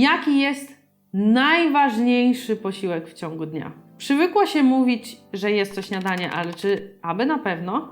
jaki jest najważniejszy posiłek w ciągu dnia. Przywykło się mówić, że jest to śniadanie, ale czy aby na pewno?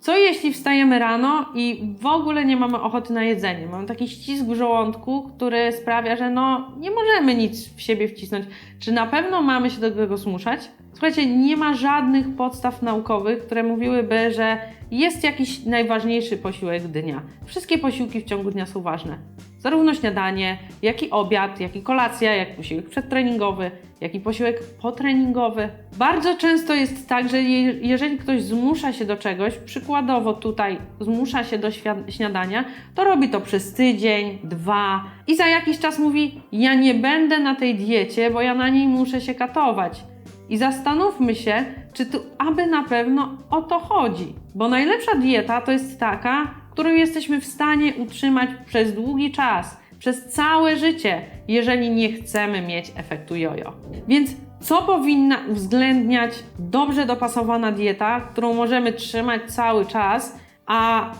Co jeśli wstajemy rano i w ogóle nie mamy ochoty na jedzenie? Mamy taki ścisk w żołądku, który sprawia, że no nie możemy nic w siebie wcisnąć. Czy na pewno mamy się do tego zmuszać? Słuchajcie, nie ma żadnych podstaw naukowych, które mówiłyby, że jest jakiś najważniejszy posiłek dnia. Wszystkie posiłki w ciągu dnia są ważne. Zarówno śniadanie, jak i obiad, jak i kolacja, jak posiłek przedtreningowy, jak i posiłek potreningowy. Bardzo często jest tak, że je, jeżeli ktoś zmusza się do czegoś, przykładowo tutaj zmusza się do śniadania, to robi to przez tydzień, dwa i za jakiś czas mówi: Ja nie będę na tej diecie, bo ja na niej muszę się katować. I zastanówmy się, czy tu aby na pewno o to chodzi. Bo najlepsza dieta to jest taka, którą jesteśmy w stanie utrzymać przez długi czas, przez całe życie, jeżeli nie chcemy mieć efektu jojo. Więc co powinna uwzględniać dobrze dopasowana dieta, którą możemy trzymać cały czas, a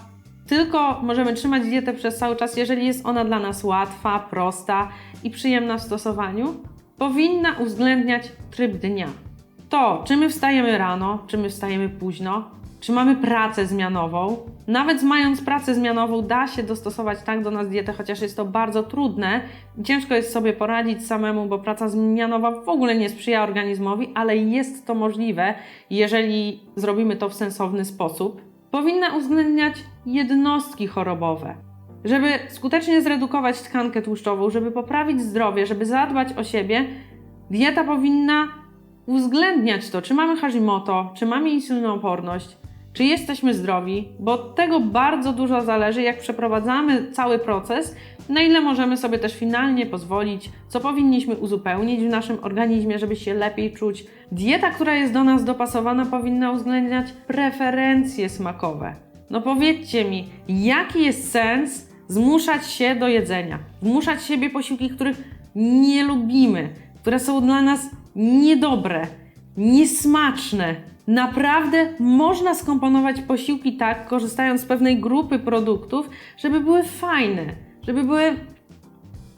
tylko możemy trzymać dietę przez cały czas, jeżeli jest ona dla nas łatwa, prosta i przyjemna w stosowaniu? Powinna uwzględniać tryb dnia. To, czy my wstajemy rano, czy my wstajemy późno, czy mamy pracę zmianową. Nawet mając pracę zmianową, da się dostosować tak do nas dietę, chociaż jest to bardzo trudne. Ciężko jest sobie poradzić samemu, bo praca zmianowa w ogóle nie sprzyja organizmowi, ale jest to możliwe, jeżeli zrobimy to w sensowny sposób. Powinna uwzględniać jednostki chorobowe. Żeby skutecznie zredukować tkankę tłuszczową, żeby poprawić zdrowie, żeby zadbać o siebie, dieta powinna uwzględniać to, czy mamy Hashimoto, czy mamy insulinooporność, czy jesteśmy zdrowi, bo od tego bardzo dużo zależy, jak przeprowadzamy cały proces, na ile możemy sobie też finalnie pozwolić, co powinniśmy uzupełnić w naszym organizmie, żeby się lepiej czuć. Dieta, która jest do nas dopasowana, powinna uwzględniać preferencje smakowe. No powiedzcie mi, jaki jest sens zmuszać się do jedzenia? Zmuszać siebie posiłki, których nie lubimy, które są dla nas niedobre, niesmaczne. Naprawdę można skomponować posiłki tak, korzystając z pewnej grupy produktów, żeby były fajne, żeby były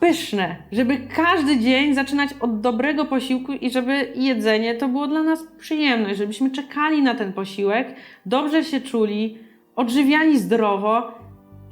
pyszne, żeby każdy dzień zaczynać od dobrego posiłku i żeby jedzenie to było dla nas przyjemność, żebyśmy czekali na ten posiłek, dobrze się czuli, odżywiali zdrowo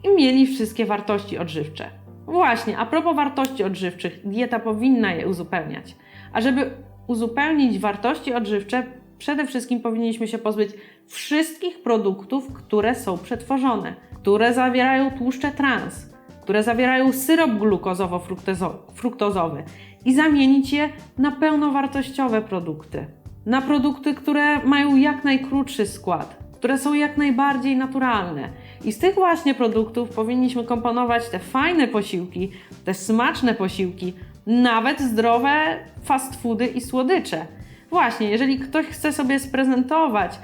i mieli wszystkie wartości odżywcze. Właśnie, a propos wartości odżywczych, dieta powinna je uzupełniać. A żeby uzupełnić wartości odżywcze, przede wszystkim powinniśmy się pozbyć wszystkich produktów, które są przetworzone, które zawierają tłuszcze trans, które zawierają syrop glukozowo-fruktozowy i zamienić je na pełnowartościowe produkty. Na produkty, które mają jak najkrótszy skład, które są jak najbardziej naturalne. I z tych właśnie produktów powinniśmy komponować te fajne posiłki, te smaczne posiłki, nawet zdrowe fast foody i słodycze. Właśnie, jeżeli ktoś chce sobie sprezentować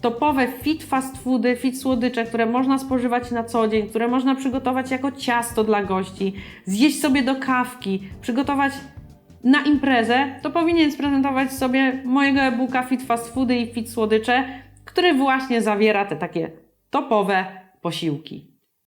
topowe fit fast foody, fit słodycze, które można spożywać na co dzień, które można przygotować jako ciasto dla gości, zjeść sobie do kawki, przygotować na imprezę, to powinien sprezentować sobie mojego e-booka Fit Fast Foody i Fit Słodycze, który właśnie zawiera te takie topowe posiłki.